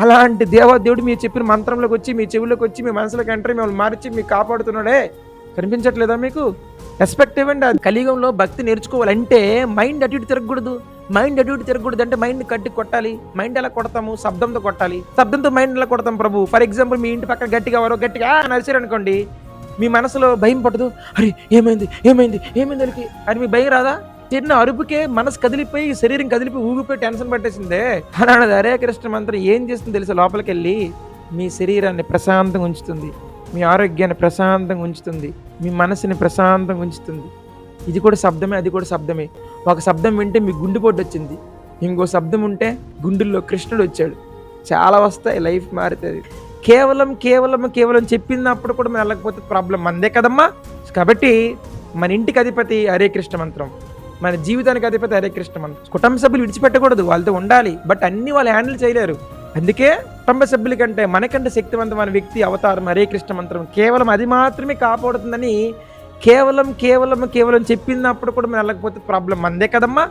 అలాంటి దేవాదేవుడు మీరు చెప్పిన మంత్రంలోకి వచ్చి మీ చెవులోకి వచ్చి మీ మనసులోకి ఎంటర్ మిమ్మల్ని మార్చి మీకు కాపాడుతున్నాడే? కనిపించట్లేదా మీకు? రెస్పెక్ట్ ఇవ్వండి అది. కలియుగంలో భక్తి నేర్చుకోవాలంటే మైండ్ అటు ఇటు తిరగకూడదు. మైండ్ అటు ఇటు తిరగకూడదు అంటే మైండ్ కట్టి కొట్టాలి. మైండ్ ఎలా కొడతాము? శబ్దంతో కొట్టాలి. శబ్దంతో మైండ్ ఎలా కొడతాం ప్రభు? ఫర్ ఎగ్జాంపుల్ మీ ఇంటి పక్కన గట్టిగా ఎవరో గట్టిగా "ఆ" అనుకోండి మీ మనసులో భయం పడదు. అరే ఏమైంది? ఏమైంది? ఏమైంది వాళ్ళకి? అని మీ భయం రాదా? చిన్న అరుపుకే మనసు కదిలిపోయి శరీరం కదిలిపోయి ఊగిపోయి టెన్షన్ పట్టేసిందే. అలాంటిది హరే కృష్ణ మంత్రం ఏం చేస్తుంది తెలుసా? లోపలికి వెళ్ళి మీ శరీరాన్ని ప్రశాంతంగా ఉంచుతుంది. మీ ఆరోగ్యాన్ని ప్రశాంతంగా ఉంచుతుంది. మీ మనసుని ప్రశాంతంగా ఉంచుతుంది. ఇది కూడా శబ్దమే అది కూడా శబ్దమే. ఒక శబ్దం వింటే మీ గుండెపోటు వచ్చింది. ఇంకో శబ్దం ఉంటే గుండెల్లో కృష్ణుడు వచ్చాడు. చాలా వస్తాయి లైఫ్ మారుతుంది. కేవలం కేవలం కేవలం చెప్పినప్పుడు కూడా మనం వెళ్ళకపోతే ప్రాబ్లం మందే కదమ్మా? కాబట్టి మన ఇంటికి అధిపతి హరే కృష్ణ మంత్రం. మన జీవితానికి అధిపతి హరే కృష్ణ మంత్రం కుటుంబ సభ్యులు విడిచిపెట్టకూడదు వాళ్ళతో ఉండాలి. బట్ అన్ని వాళ్ళు హ్యాండిల్ చేయలేరు. అందుకే కుటుంబ సభ్యుల కంటే మనకంటే శక్తివంతమైన వ్యక్తి అవతారం హరే కృష్ణ మంత్రం కేవలం అది మాత్రమే కాపాడుతుందని కేవలం కేవలం కేవలం చెప్పినప్పుడు కూడా మనం వెళ్ళకపోతే ప్రాబ్లం మందే కదమ్మా?